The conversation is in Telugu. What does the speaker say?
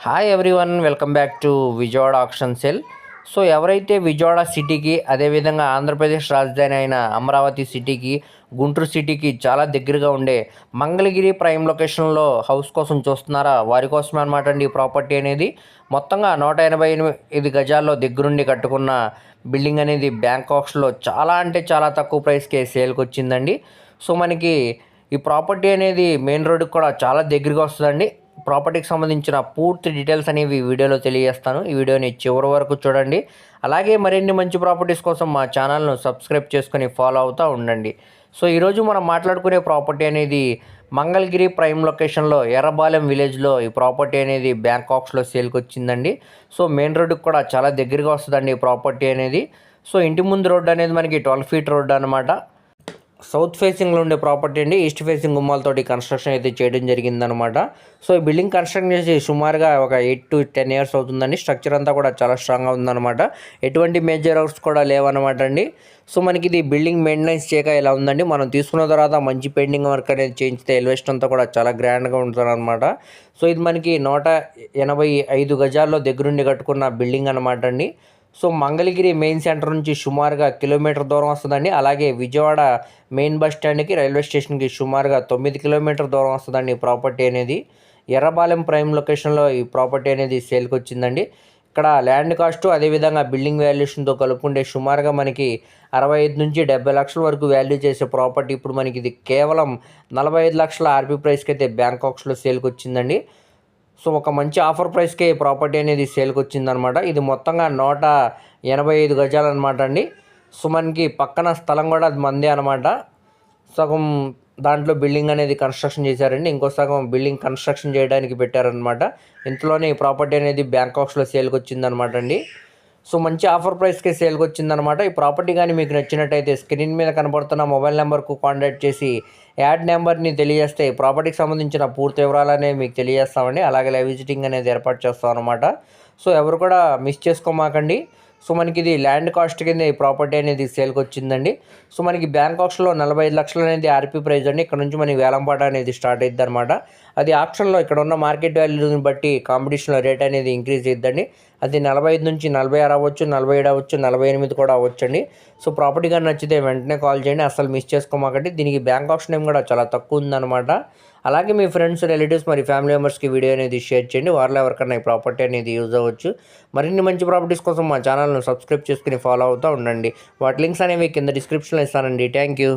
Hi everyone welcome back to Vijayawada auction sell so ఎవరైతే విజయవాడ సిటీకి అదేవిధంగా ఆంధ్రప్రదేశ్ రాజధాని అయిన అమరావతి సిటీకి గుంటూరు సిటీకి చాలా దగ్గరగా ఉండే మంగళగిరి ప్రైమ్ లొకేషన్లో హౌస్ కోసం చూస్తున్నారా? వారి కోసమే అనమాట అండి ఈ ప్రాపర్టీ అనేది. మొత్తంగా నూట ఎనభై ఎనిమిది గజాల్లో దగ్గరుండి కట్టుకున్న బిల్డింగ్ అనేది బ్యాంకాక్స్లో చాలా అంటే చాలా తక్కువ ప్రైస్కే సేల్కి వచ్చిందండి సో మనకి ఈ ప్రాపర్టీ అనేది మెయిన్ రోడ్కి కూడా చాలా దగ్గరగా వస్తుందండి. ప్రాపర్టీకి సంబంధించిన పూర్తి డీటెయిల్స్ అనేవి ఈ వీడియోలో తెలియజేస్తాను. ఈ వీడియోని చివరి వరకు చూడండి. అలాగే మరిన్ని మంచి ప్రాపర్టీస్ కోసం మా ఛానల్ను సబ్స్క్రైబ్ చేసుకొని ఫాలో అవుతూ ఉండండి. సో ఈరోజు మనం మాట్లాడుకునే ప్రాపర్టీ అనేది మంగళగిరి ప్రైమ్ లొకేషన్లో ఎర్రబాలెం విలేజ్లో ఈ ప్రాపర్టీ అనేది బ్యాంకాక్స్లో సేల్కి వచ్చిందండి. సో మెయిన్ రోడ్డుకి కూడా చాలా దగ్గరగా వస్తుందండి ఈ ప్రాపర్టీ అనేది. సో ఇంటి ముందు రోడ్డు అనేది మనకి ట్వెల్వ్ ఫీట్ రోడ్డు అనమాట సౌత్ ఫేసింగ్లో ఉండే ప్రాపర్టీ అండి. ఈస్ట్ ఫేసింగ్ గుమ్మాలతోటి కన్స్ట్రక్షన్ అయితే చేయడం జరిగిందనమాట సో ఈ బిల్డింగ్ కన్స్ట్రక్షన్ చేసి సుమారుగా ఒక ఎయిట్ టు టెన్ ఇయర్స్ అవుతుందండి. స్ట్రక్చర్ అంతా కూడా చాలా స్ట్రాంగ్గా ఉందన్నమాట. ఎటువంటి మేజర్ వర్క్స్ కూడా లేవన్నమాట అండి. సో మనకి ఇది బిల్డింగ్ మెయింటెనెన్స్ చేయక ఇలా ఉందండి? మనం తీసుకున్న తర్వాత మంచి పెయింటింగ్ వర్క్ అనేది చేయించితే ఎలివేషన్ అంతా కూడా చాలా గ్రాండ్గా ఉంటుందన్నమాట. సో ఇది మనకి నూట ఎనభై ఐదు గజాల్లో దగ్గరుండి కట్టుకున్న బిల్డింగ్ అనమాట అండి. సో మంగళగిరి మెయిన్ సెంటర్ నుంచి సుమారుగా కిలోమీటర్ దూరం వస్తుందండి. అలాగే విజయవాడ మెయిన్ బస్ స్టాండ్కి రైల్వే స్టేషన్కి సుమారుగా తొమ్మిది కిలోమీటర్ దూరం వస్తుందండి ఈ ప్రాపర్టీ అనేది. ఎర్రబాలెం ప్రైమ్ లొకేషన్లో ఈ ప్రాపర్టీ అనేది సేల్కి వచ్చిందండి ఇక్కడ ల్యాండ్ కాస్ట్ అదేవిధంగా బిల్డింగ్ వాల్యుయేషన్తో కలుపుకుంటే సుమారుగా మనకి అరవై ఐదు నుంచి డెబ్బై లక్షల వరకు వాల్యూ చేసే ప్రాపర్టీ. ఇప్పుడు మనకి ఇది కేవలం నలభై ఐదు లక్షల ఆర్పీ ప్రైస్కి అయితే బ్యాంకాక్స్లో సేల్కి వచ్చిందండి సో ఒక మంచి ఆఫర్ ప్రైస్కే ప్రాపర్టీ అనేది సేల్కి వచ్చిందనమాట ఇది మొత్తంగా నూట ఎనభై ఐదు గజాలు అనమాట అండి. సో మనకి పక్కన స్థలం కూడా అది మందే అనమాట. సగం దాంట్లో బిల్డింగ్ అనేది కన్స్ట్రక్షన్ చేశారండి. ఇంకో సగం బిల్డింగ్ కన్స్ట్రక్షన్ చేయడానికి పెట్టారనమాట. ఇంతలోనే ఈ ప్రాపర్టీ అనేది బ్యాంకాక్స్లో సేల్కి వచ్చిందనమాట అండి. సో మంచి ఆఫర్ ప్రైస్కి సేల్కి వచ్చిందనమాట ఈ ప్రాపర్టీ కానీ మీకు నచ్చినట్టయితే స్క్రీన్ మీద కనబడుతున్న మొబైల్ నెంబర్కు కాంటాక్ట్ చేసి యాడ్ నెంబర్ని తెలియజేస్తే ప్రాపర్టీకి సంబంధించిన పూర్తి వివరాలనే మీకు తెలియజేస్తామండి. అలాగే లైవ్ విజిటింగ్ అనేది ఏర్పాటు చేస్తాం అనమాట సో ఎవరు కూడా మిస్ చేసుకోమాకండి. సో మనకి ఇది ల్యాండ్ కాస్ట్ కింద ఈ ప్రాపర్టీ అనేది సేల్కి వచ్చిందండి సో మనకి బ్యాంకాక్స్లో నలభై ఐదు లక్షలు అనేది ఆర్పీ ప్రైస్ అండి. ఇక్కడ నుంచి మనకి వేలంపాట అనేది స్టార్ట్ అయ్యిద్ది అనమాట అది ఆప్షన్లో ఇక్కడ ఉన్న మార్కెట్ వాల్యూని బట్టి కాంపిటీషన్లో రేట్ అనేది ఇంక్రీజ్ అయ్యిద్దండి అది నలభై ఐదు నుంచి నలభై ఆరు అవ్వచ్చు నలభై ఏడు అవ్వచ్చు నలభై ఎనిమిది కూడా అవ్వచ్చండి. సో ప్రాపర్టీ కానీ నచ్చితే వెంటనే కాల్ చేయండి. అసలు మిస్ చేసుకోమాకండి. దీనికి బ్యాంక్ ఆప్షన్ ఏం కూడా చాలా తక్కువ ఉందన్నమాట. అలాగే మీ ఫ్రెండ్స్ రిలేటివ్స్ మరి ఫ్యామిలీ మెంబర్స్కి వీడియో అనేది షేర్ చేయండి. వారిలో ఎవరికైనా ఈ ప్రాపర్టీ అనేది యూజ్ అవ్వచ్చు. మరిన్ని మంచి ప్రాపర్టీస్ కోసం మా ఛానల్ను సబ్స్క్రైబ్ చేసుకుని ఫాలో అవుతూ ఉండండి. వాటి లింక్స్ అనేవి కింద డిస్క్రిప్షన్లో ఇస్తానండి. Thank you.